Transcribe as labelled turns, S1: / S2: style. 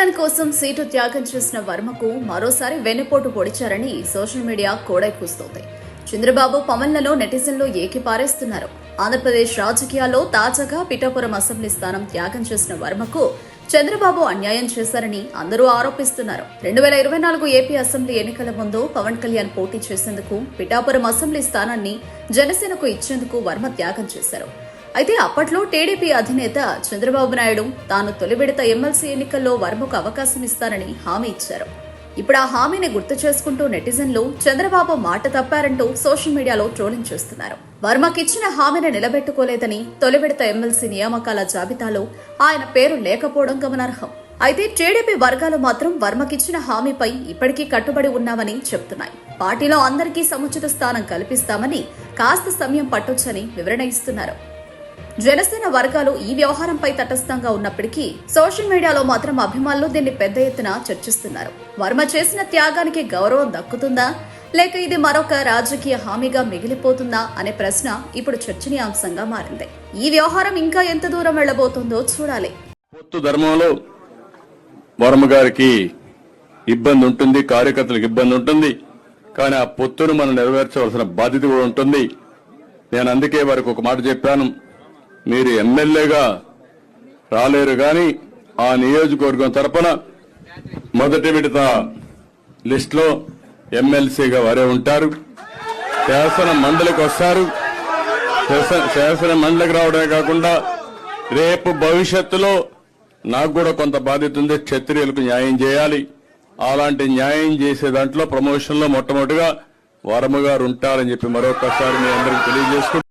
S1: కళ్యాణ్ కోసం సీటు త్యాగం చేసిన వర్మకు మరోసారి వెన్నుపోటు పొడిచారని సోషల్ మీడియా కోడైకూస్తోంది చంద్రబాబు పవన్లలో నెటిజన్లు ఏకిపారేస్తున్నారు. ఆంధ్రప్రదేశ్ రాజకీయాల్లో తాజాగా పిఠాపురం అసెంబ్లీ స్థానం త్యాగం చేసిన వర్మకు చంద్రబాబు అన్యాయం చేశారని అందరూ ఆరోపిస్తున్నారు. రెండు వేల ఇరవై నాలుగు ఏపీ అసెంబ్లీ ఎన్నికల ముందు పవన్ కళ్యాణ్ పోటీ చేసేందుకు పిఠాపురం అసెంబ్లీ స్థానాన్ని జనసేనకు ఇచ్చేందుకు వర్మ త్యాగం చేశారు. అయితే అప్పట్లో టీడీపీ అధినేత చంద్రబాబు నాయుడు తాను తొలి విడత ఎమ్మెల్సీ ఎన్నికల్లో వర్మకు అవకాశం ఇస్తానని హామీ ఇచ్చారు. ఇప్పుడు ఆ హామీని గుర్తు చేసుకుంటూ నెటిజన్లు చంద్రబాబు మాట తప్పారంటూ సోషల్ మీడియాలో ట్రోలింగ్ చేస్తున్నారు. వర్మకిచ్చిన హామీని నిలబెట్టుకోలేదని తొలి విడత ఎమ్మెల్సీ నియామకాల జాబితాలో ఆయన పేరు లేకపోవడం గమనార్హం. అయితే టీడీపీ వర్గాలు మాత్రం వర్మకిచ్చిన హామీపై ఇప్పటికీ కట్టుబడి ఉన్నామని చెప్తున్నాయి. పార్టీలో అందరికీ సముచిత స్థానం కల్పిస్తామని కాస్త సమయం పట్టొచ్చని వివరణ ఇస్తున్నారు. జనసేన వర్గాలు ఈ వ్యవహారంపై తటస్థంగా ఉన్నప్పటికీ సోషల్ మీడియాలో మాత్రం అభిమానులు దీన్ని పెద్ద ఎత్తున చర్చిస్తున్నారు. వర్మ చేసిన త్యాగానికి గౌరవం దక్కుతుందా? లేక ఇది మరొక రాజకీయ హామీగా మిగిలిపోతుందా అనే ప్రశ్న ఇప్పుడు చర్చనీయాంశంగా మారింది. ఈ వ్యవహారం ఇంకా ఎంత దూరం వెళ్ళబోతుందో చూడాలి.
S2: పొత్తు ధర్మంలో వర్మ గారికి ఇబ్బంది ఉంటుంది కార్యకర్తలకు ఇబ్బంది ఉంటుంది. కానీ ఆ పొత్తును మనం నెరవేర్చవలసిన బాధ్యత కూడా ఉంటుంది. నేను అందుకే వారికి ఒక మాట చెప్పాను. మీరు ఎమ్మెల్యేగా రాలేరు గాని ఆ నియోజకవర్గం తరపున మొదటి విడత లిస్ట్లో ఎమ్మెల్సీగా వారే ఉంటారు. శాసన మండలికి వస్తారు. శాసన- శాసన మండలికి రావడమే కాకుండా రేపు భవిష్యత్తులో నాకు కూడా కొంత బాధ్యత ఉంది. క్షత్రియులకు న్యాయం చేయాలి. అలాంటి న్యాయం చేసే దాంట్లో ప్రమోషన్లో మొట్టమొదటిగా వరమ గారు ఉంటారని చెప్పి మరొకసారి మీ అందరికి తెలియజేసుకుంటారు